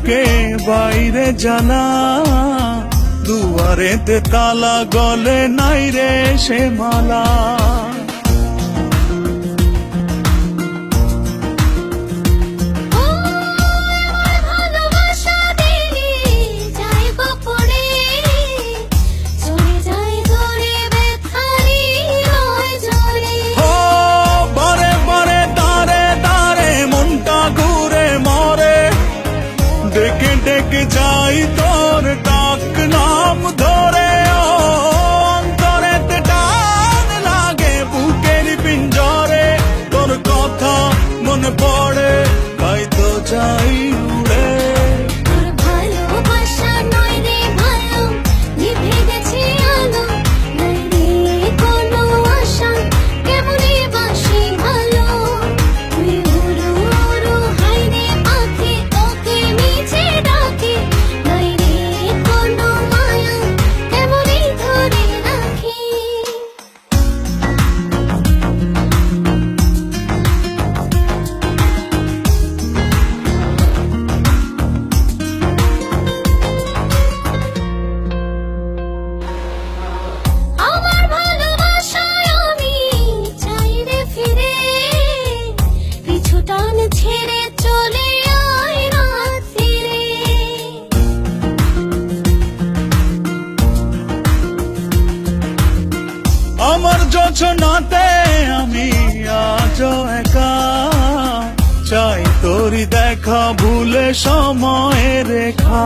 আমাকে বাইরে জানা। দুয়ারেতে তালা গলে নাই রে সে মালা। আমার যোজনাতে আমি আজ একা। চাই তোরি দেখা ভুলে সময়ের রেখা।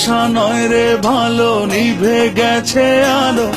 আশা নয় রে ভালো নিভে গেছে আলো।